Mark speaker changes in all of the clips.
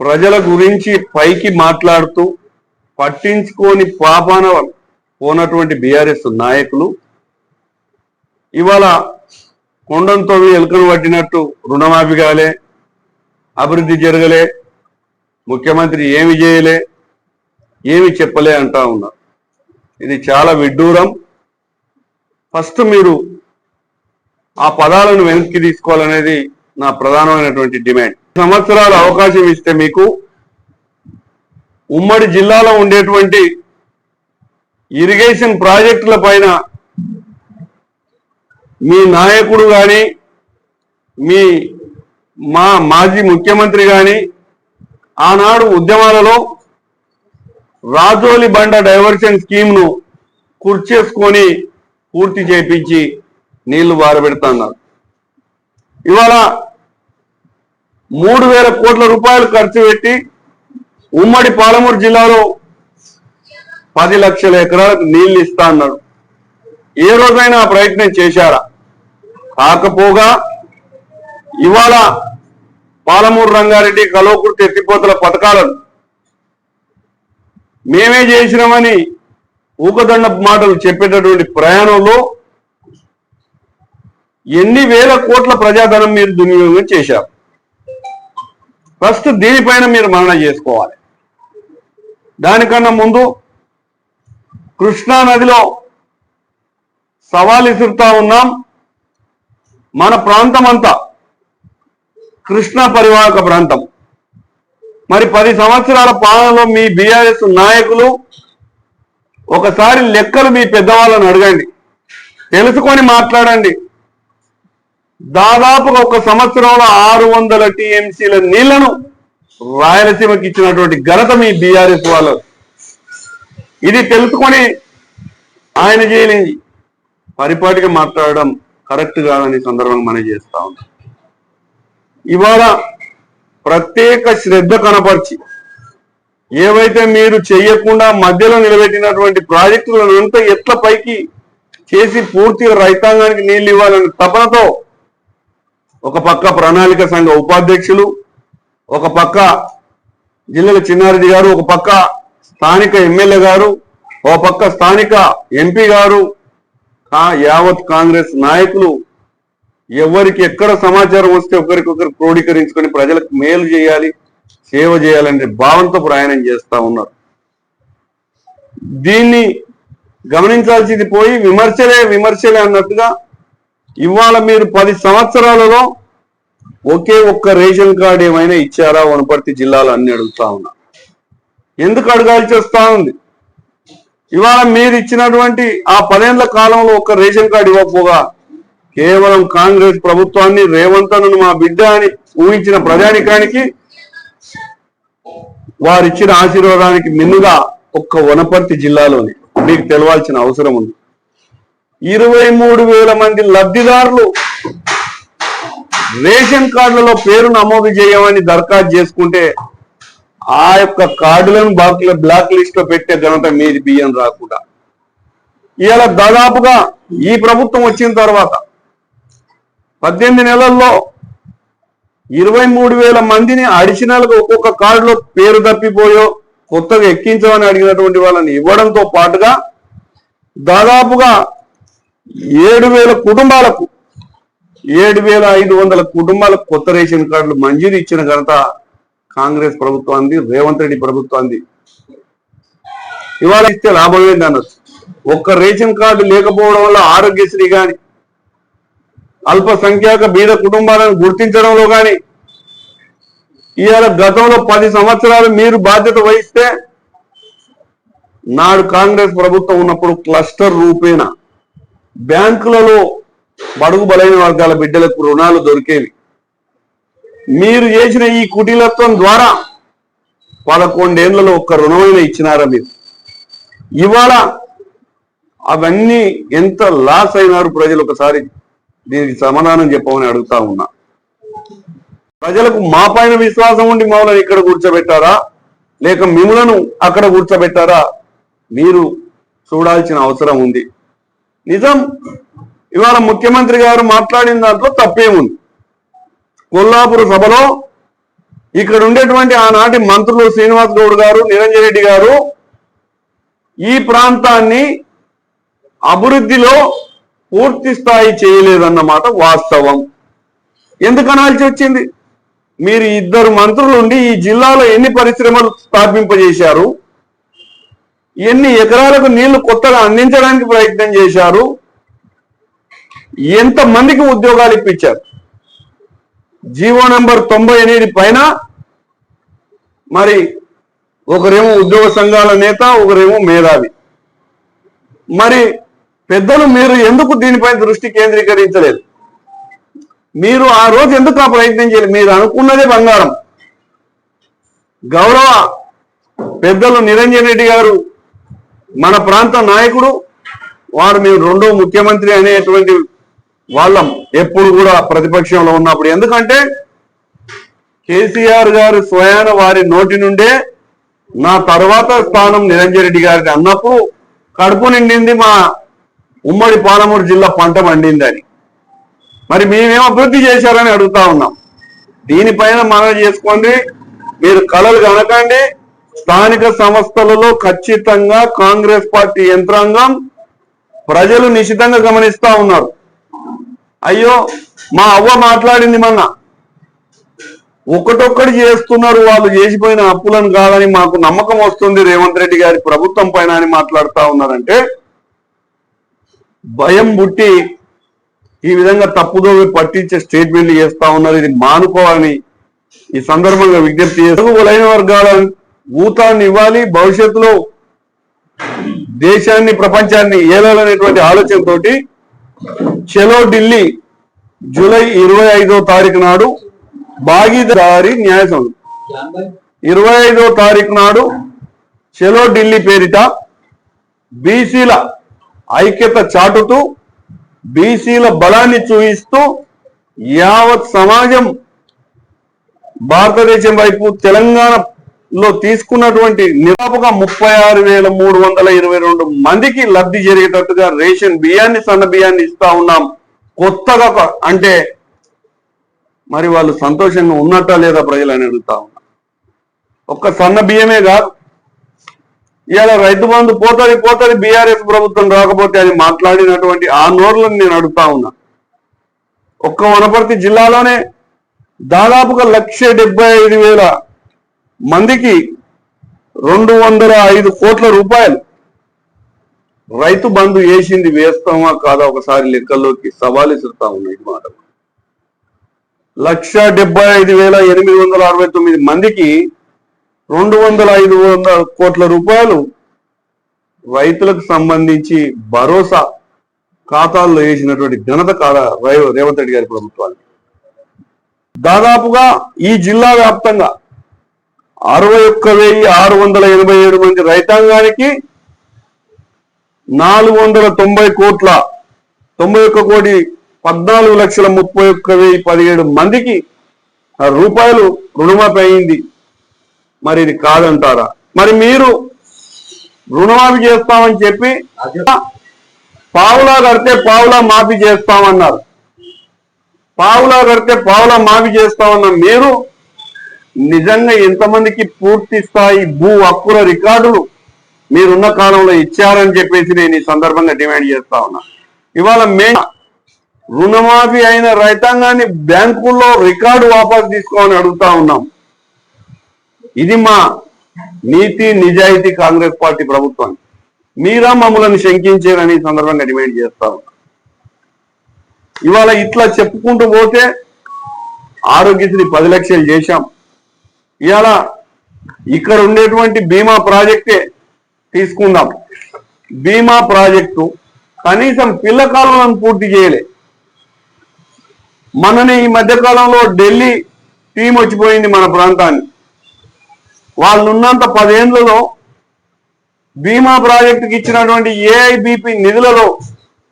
Speaker 1: ప్రజల గురించి పైకి మాట్లాడుతూ పట్టించుకొని పాపాన పోనటువంటి బీఆర్ఎస్ నాయకులు ఇవాళ కొండంతో ఎలుకను పట్టినట్టు రుణమాఫీ కాలే అభివృద్ధి జరగలే ముఖ్యమంత్రి ఏమి చేయలే ఏమి చెప్పలే అంటా ఉన్నారు. ఇది చాలా విడ్డూరం. ఫస్ట్ మీరు ఆ పదాలను వెనక్కి తీసుకోవాలనేది నా ప్రధానమైనటువంటి డిమాండ్. సంవత్సరాల అవకాశం ఇస్తే మీకు ఉమ్మడి జిల్లాలో ఉండేటువంటి ఇరిగేషన్ ప్రాజెక్టుల పైన మీ నాయకుడు కానీ మీ మా మాజీ ముఖ్యమంత్రి కానీ ఆనాడు ఉద్యమాలలో రాజోలి బండ డైవర్షన్ స్కీమ్ను కుర్చేసుకొని పూర్తి చేపించి నీళ్ళు బారబెడుతున్నారు ఇవాళ మూడు వేల కోట్ల రూపాయలు ఖర్చు పెట్టి ఉమ్మడి పాలమూరు జిల్లాలో పది లక్షల ఎకరాలకు నీళ్ళు ఇస్తా అన్నాడు. ఏ రోజైనా ప్రయత్నం చేశారా? కాకపోగా ఇవాళ పాలమూరు రంగారెడ్డి కలోకుర్తి ఎత్తిపోతల పథకాలను మేమే చేసినామని ఊకదండ మాటలు చెప్పేటటువంటి ప్రయాణంలో ఎన్ని వేల కోట్ల ప్రజాధనం మీరు దుర్వినియోగం చేశారు? ఫస్ట్ దీనిపైన మీరు మరణం చేసుకోవాలి. దానికన్నా ముందు కృష్ణా నదిలో సవాల్ ఇసురుతా ఉన్నాం. మన ప్రాంతం అంతా కృష్ణా పరివాహక ప్రాంతం. మరి పది సంవత్సరాల పాలనలో మీ బీఆర్ఎస్ నాయకులు ఒకసారి లెక్కలు మీ పెద్దవాళ్ళని అడగండి. తెలుసుకొని మాట్లాడండి. దాదాపుగా ఒక సంవత్సరంలో ఆరు వందల టీఎంసీల నీళ్ళను రాయలసీమకి ఇచ్చినటువంటి ఘనత మీ బీఆర్ఎస్ వాళ్ళు. ఇది తెలుసుకొని ఆయన చేయని పరిపాటిగా మాట్లాడడం కరెక్ట్ కాదని సందర్భంగా మనం చేస్తా ఉన్నాం. ఇవాళ ప్రత్యేక శ్రద్ధ కనపరిచి ఏవైతే మీరు చేయకుండా మధ్యలో నిలబెట్టినటువంటి ప్రాజెక్టులను అంతా ఎట్ల పైకి చేసి పూర్తిగా రైతాంగానికి నీళ్ళు ఇవ్వాలనే తపనతో ఒక పక్క ప్రణాళిక సంఘ ఉపాధ్యక్షులు ఒక పక్క జిల్లాల చిన్నారెడ్డి గారు ఒక పక్క స్థానిక ఎమ్మెల్యే గారు ఒక పక్క స్థానిక ఎంపీ గారు యావత్ కాంగ్రెస్ నాయకులు ఎవరికి ఎక్కడ సమాచారం వస్తే ఒకరికొకరు క్రోడీకరించుకొని ప్రజలకు మేలు చేయాలి సేవ చేయాలనే భావంతో ప్రయాణం చేస్తా ఉన్నారు. దీన్ని గమనించాల్సింది పోయి విమర్శలే విమర్శలే అన్నట్టుగా ఇవాళ మీరు పది సంవత్సరాలలో ఒకే ఒక్క రేషన్ కార్డు ఏమైనా ఇచ్చారా? వనపర్తి జిల్లాలో అన్ని అడుగుతా ఉన్నా. ఎందుకు అడగాల్సి వస్తా ఉంది? ఇవాళ మీరు ఇచ్చినటువంటి ఆ పదేళ్ళ కాలంలో ఒక్క రేషన్ కార్డు ఇవ్వకపోగా కేవలం కాంగ్రెస్ ప్రభుత్వాన్ని రేవంత్ మా బిడ్డ అని ఊహించిన ప్రజానికానికి వారిచ్చిన ఆశీర్వాదానికి మిన్నుగా ఒక్క వనపర్తి జిల్లాలోని. మీకు తెలవాల్సిన అవసరం ఉంది. ఇరవై మూడు వేల మంది లబ్ధిదారులు రేషన్ కార్డులలో పేరు నమోదు చేయమని దరఖాస్తు చేసుకుంటే ఆ యొక్క కార్డులను బ్లాక్ బ్లాక్ లిస్ట్లో పెట్టే ఘనత మీది బియ్యం రాకుండా. ఇలా దాదాపుగా ఈ ప్రభుత్వం వచ్చిన తర్వాత పద్దెనిమిది నెలల్లో ఇరవై మూడు వేల మందిని అడిషనల్గా ఒక్కొక్క కార్డులో పేరు తప్పిపోయో కొత్తగా ఎక్కించమని అడిగినటువంటి వాళ్ళని ఇవ్వడంతో పాటుగా దాదాపుగా ఏడు వేల కుటుంబాలకు ఏడు వేల ఐదు వందల కుటుంబాలకు కొత్త రేషన్ కార్డులు మంజూరు ఇచ్చిన ఘనత కాంగ్రెస్ ప్రభుత్వాన్ని రేవంత్ రెడ్డి ప్రభుత్వాన్ని ఇవాళ ఇస్తే లాభం ఏంది అనొచ్చు ఒక్క రేషన్ కార్డు లేకపోవడం వల్ల ఆరోగ్యశ్రీ కానీ అల్పసంఖ్యాక బీద కుటుంబాలను గుర్తించడంలో కానీ ఇవాళ గతంలో పది సంవత్సరాలు మీరు బాధ్యత వహిస్తే నాడు కాంగ్రెస్ ప్రభుత్వం ఉన్నప్పుడు క్లస్టర్ రూపేణ బ్యాంకులలో బడుగు బలైన వర్గాల బిడ్డలకు రుణాలు దొరికేవి. మీరు చేసిన ఈ కుటీలత్వం ద్వారా పదకొండేళ్ళలో ఒక్క రుణమైన ఇచ్చినారా మీరు? ఇవాళ అవన్నీ ఎంత లాస్ అయినారు ప్రజలు ఒకసారి దీనికి సమాధానం చెప్పమని అడుగుతా ఉన్నా. ప్రజలకు మా పైన విశ్వాసం ఉండి మమ్మల్ని ఇక్కడ కూర్చోబెట్టారా? లేక మిమ్మలను అక్కడ కూర్చోబెట్టారా? మీరు చూడాల్సిన అవసరం ఉంది. నిజం. ఇవాళ ముఖ్యమంత్రి గారు మాట్లాడిన దాంట్లో తప్పేముంది? కొల్లాపూర్ సభలో ఇక్కడ ఉండేటువంటి ఆనాటి మంత్రులు శ్రీనివాస్ గౌడ్ గారు నిరంజన్ రెడ్డి గారు ఈ ప్రాంతాన్ని అభివృద్ధిలో పూర్తి స్థాయి చేయలేదన్నమాట వాస్తవం. ఎందుకు అనాల్సి వచ్చింది? మీరు ఇద్దరు మంత్రులు ఉండి ఈ జిల్లాలో ఎన్ని పరిశ్రమలు స్థాపింపజేశారు? ఎన్ని ఎకరాలకు నీళ్ళు కొత్తగా అందించడానికి ప్రయత్నం చేశారు? ఎంత మందికి ఉద్యోగాలు ఇప్పించారు? జీవో నంబర్ తొంభై ఎనిమిది పైన మరి ఒకరేమో ఉద్యోగ సంఘాల నేత ఒకరేమో మేధావి. మరి పెద్దలు మీరు ఎందుకు దీనిపై దృష్టి కేంద్రీకరించలేదు? మీరు ఆ రోజు ఎందుకు ఆ ప్రయత్నం చేయలేదు? మీరు అనుకున్నదే బంగారం. గౌరవ పెద్దలు నిరంజన్ రెడ్డి గారు మన ప్రాంత నాయకుడు వారు మేము రెండో ముఖ్యమంత్రి అనేటువంటి వాళ్ళం. ఎప్పుడు కూడా ప్రతిపక్షంలో ఉన్నప్పుడు. ఎందుకంటే కేసీఆర్ గారు స్వయాన వారి నోటి నుండే నా తర్వాత స్థానం నిరంజన్ రెడ్డి గారికి అన్నప్పుడు కడుపు నిండింది మా ఉమ్మడి పాలమూరు జిల్లా పంట పండిందని. మరి మేమేం అభివృద్ధి చేశారని అడుగుతా ఉన్నాం. దీనిపైన మనం చేసుకోండి. మీరు కళలు కనకండి. స్థానిక సంస్థలలో ఖచ్చితంగా కాంగ్రెస్ పార్టీ యంత్రాంగం ప్రజలు నిశితంగా గమనిస్తా ఉన్నారు. అయ్యో మా అవ్వ మాట్లాడింది మొన్న. ఒకటొక్కటి చేస్తున్నారు వాళ్ళు చేసిపోయిన అప్పులను కాదని మాకు నమ్మకం వస్తుంది రేవంత్ రెడ్డి గారి ప్రభుత్వం పైన అని మాట్లాడుతూ ఉన్నారంటే భయం పుట్టి ఈ విధంగా తప్పుదోవి పట్టించే స్టేట్మెంట్లు చేస్తా ఉన్నారు. ఇది మానుకోవాలని ఈ సందర్భంగా విజ్ఞప్తి చేస్తూ బలైన ఊతాన్ని ఇవ్వాలి. భవిష్యత్తులో దేశాన్ని ప్రపంచాన్ని ఏలాలనేటువంటి ఆలోచనతోటి చెలో ఢిల్లీ జూలై ఇరవై ఐదో తారీఖు నాడు భాగీదారి న్యాయ సంఘం ఇరవై ఐదో తారీఖు నాడు చెలో ఢిల్లీ పేరిట బీసీల ఐక్యత చాటుతూ బీసీల బలాన్ని చూపిస్తూ యావత్ సమాజం భారతదేశం వైపు తెలంగాణ లో తీసుకున్నటువంటి నిరాపక ముప్పై ఆరు వేల మూడు వందల ఇరవై రెండు మందికి లబ్ధి జరిగేటట్టుగా రేషన్ బియ్యాన్ని సన్న బియ్యాన్ని ఇస్తా ఉన్నాం. కొత్తగా అంటే మరి వాళ్ళు సంతోషంగా ఉన్నట్టా లేదా ప్రజలని అడుగుతా ఉన్నా. ఒక్క సన్న బియ్యమే కాదు. ఇవాళ రైతు బంధు పోతుంది పోతుంది బీఆర్ఎస్ ప్రభుత్వం రాకపోతే అది మాట్లాడినటువంటి ఆ నోర్లను నేను అడుగుతా ఉన్నా. ఒక్క వనపర్తి జిల్లాలోనే దాదాపుగా లక్ష డెబ్బై ఐదు వేల మందికి రెండు వందల ఐదు కోట్ల రూపాయలు రైతు బంధు వేసింది వేస్తామా కాదా ఒకసారి లెక్కల్లోకి సవాలు ఇస్తా ఉన్నాయి మాట. లక్ష డెబ్బై ఐదు వేల ఎనిమిది వందల అరవై తొమ్మిది మందికి రెండు వందల ఐదు వందల కోట్ల రూపాయలు రైతులకు సంబంధించి భరోసా ఖాతాల్లో వేసినటువంటి ఘనత కాదా రై- రేవంత్ రెడ్డి గారి ప్రభుత్వానికి. దాదాపుగా ఈ జిల్లా వ్యాప్తంగా అరవై ఒక్క వెయ్యి ఆరు వందల ఎనభై ఏడు మంది రైతాంగానికి నాలుగు వందల తొంభై కోట్ల తొంభై ఒక్క కోటి పద్నాలుగు లక్షల ముప్పై ఒక్క వెయ్యి పదిహేడు మందికి రూపాయలు రుణమాఫీ అయింది. మరి ఇది కాదంటారా? మరి మీరు రుణమాఫీ చేస్తామని చెప్పి పావులా కడితే పావులా మాఫీ చేస్తామన్నారు. పావులా కడితే పావులా మాఫీ చేస్తామన్న మీరు నిజంగా ఎంతమందికి పూర్తి స్థాయి భూ హక్కుల రికార్డులు మీరున్న కాలంలో ఇచ్చారని చెప్పేసి నేను ఈ సందర్భంగా డిమాండ్ చేస్తా ఉన్నా. ఇవాళ మే రుణమాఫీ అయిన రైతాంగాన్ని బ్యాంకుల్లో రికార్డు వాపసు తీసుకోమని అడుగుతా ఉన్నాం. ఇది మా నీతి నిజాయితీ కాంగ్రెస్ పార్టీ ప్రభుత్వం. మీరా మమ్మల్ని శంకించారని ఈ సందర్భంగా డిమాండ్ చేస్తా ఉన్నా. ఇవాళ ఇట్లా చెప్పుకుంటూ పోతే ఆరోగ్యశ్రీ పది లక్షలు చేశాం. ఇవాళ ఇక్కడ ఉండేటువంటి బీమా ప్రాజెక్టే తీసుకుందాం. బీమా ప్రాజెక్టు కనీసం పిల్లకాలంలో పూర్తి చేయలే. మనని ఈ మధ్య కాలంలో ఢిల్లీ టీం వచ్చిపోయింది మన ప్రాంతాన్ని. వాళ్ళు ఉన్నంత పదేళ్ళలో బీమా ప్రాజెక్టుకి ఇచ్చినటువంటి ఏఐబిపి నిధులలో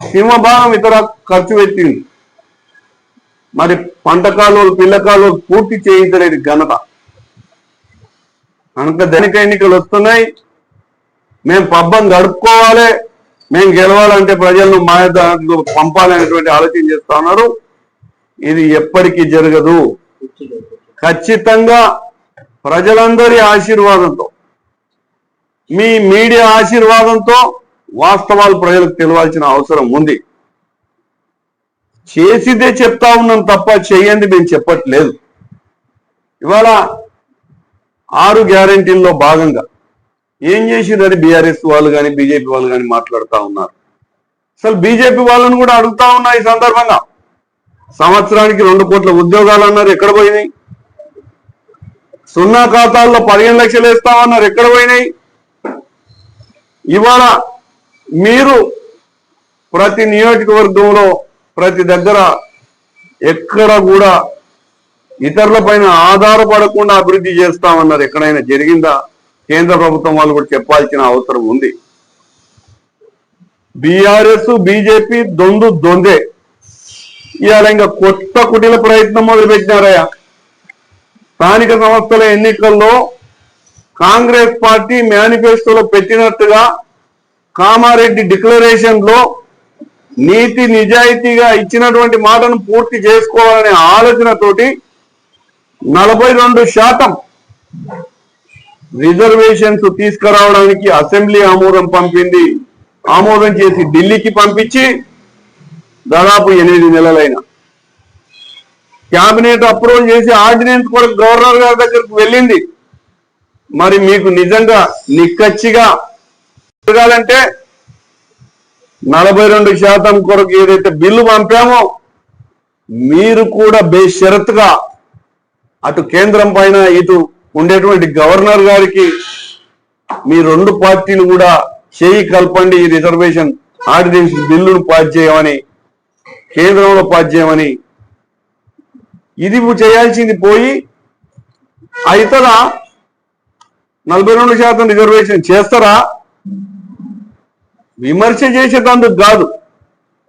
Speaker 1: సింహభాగం ఇతర ఖర్చు పెట్టింది. మరి పంట కాలువలు పిల్ల కాలువలు పూర్తి చేయించలేదు ఘనత. కనుక ధనిక ఎన్నికలు వస్తున్నాయి. మేము పబ్బం గడుపుకోవాలి. మేము గెలవాలంటే ప్రజలను మా దాంట్లో పంపాలనేటువంటి ఆలోచన చేస్తా ఉన్నారు. ఇది ఎప్పటికీ జరగదు. ఖచ్చితంగా ప్రజలందరి ఆశీర్వాదంతో మీ మీడియా ఆశీర్వాదంతో వాస్తవాలు ప్రజలకు తెలియాల్సిన అవసరం ఉంది. చేసిదే చెప్తా ఉన్నాం తప్ప చేయండి మేము చెప్పట్లేదు. ఇవాళ ఆరు గ్యారంటీల్లో భాగంగా ఏం చేసిందని బీఆర్ఎస్ వాళ్ళు కానీ బీజేపీ వాళ్ళు కానీ మాట్లాడుతూ ఉన్నారు. అసలు బీజేపీ వాళ్ళని కూడా అడుగుతా ఉన్నా ఈ సందర్భంగా. సంవత్సరానికి రెండు కోట్ల ఉద్యోగాలు అన్నారు ఎక్కడ పోయినాయి? సున్నా ఖాతాల్లో పదిహేను లక్షలు వేస్తామన్నారు ఎక్కడ పోయినాయి? ఇవాళ మీరు ప్రతి నియోజకవర్గంలో ప్రతి దగ్గర ఎక్కడ కూడా ఇతరుల పైన ఆధారపడకుండా అభివృద్ధి చేస్తామన్నారు. ఎక్కడైనా జరిగిందా? కేంద్ర ప్రభుత్వం వాళ్ళు కూడా చెప్పాల్సిన అవసరం ఉంది. బీఆర్ఎస్ బీజేపీ దొందు దొందే. ఇవాళ ఇంకా కొత్త కుటిల ప్రయత్నం మొదలుపెట్టినారయ్యా. స్థానిక సంస్థల ఎన్నికల్లో కాంగ్రెస్ పార్టీ మేనిఫెస్టోలో పెట్టినట్టుగా కామారెడ్డి డిక్లరేషన్లో నీతి నిజాయితీగా ఇచ్చినటువంటి మాటను పూర్తి చేసుకోవాలనే ఆలోచనతోటి నలభై రెండు శాతం రిజర్వేషన్స్ తీసుకురావడానికి అసెంబ్లీ ఆమోదం పంపింది. ఆమోదం చేసి ఢిల్లీకి పంపించి దాదాపు ఎనిమిది నెలలైన. క్యాబినెట్ అప్రూవల్ చేసి ఆర్డినెన్స్ కూడా గవర్నర్ గారి దగ్గరకు వెళ్ళింది. మరి మీకు నిజంగా నిక్కచ్చిగా జరగాలంటే నలభై రెండు శాతం కొరకు ఏదైతే బిల్లు పంపామో మీరు కూడా బేషరత్గా అటు కేంద్రం పైన ఇటు ఉండేటువంటి గవర్నర్ గారికి మీ రెండు పార్టీలు కూడా చేయి కలపండి ఈ రిజర్వేషన్ ఆర్డినెన్స్ బిల్లును పాస్ చేయమని కేంద్రంలో పాస్ చేయమని ఇది చేయాల్సింది పోయి అవుతుందా నలభై రెండు శాతం రిజర్వేషన్ చేస్తారా? విమర్శ చేసేటందుకు కాదు.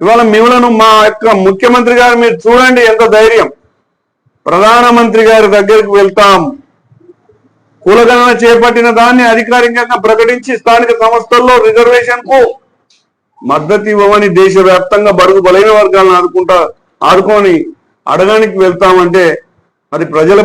Speaker 1: ఇవాళ మిమ్మలను మా యొక్క ముఖ్యమంత్రి గారు మీరు చూడండి ఎంత ధైర్యం. ప్రధానమంత్రి గారి దగ్గరికి వెళ్తాం. కులగణన చేపట్టిన దాన్ని అధికారికంగా ప్రకటించి స్థానిక సంస్థల్లో రిజర్వేషన్కు మద్దతు ఇవ్వమని దేశవ్యాప్తంగా బరుగు బలైన వర్గాలను ఆదుకుంటా ఆదుకొని అడగానికి వెళ్తామంటే అది ప్రజల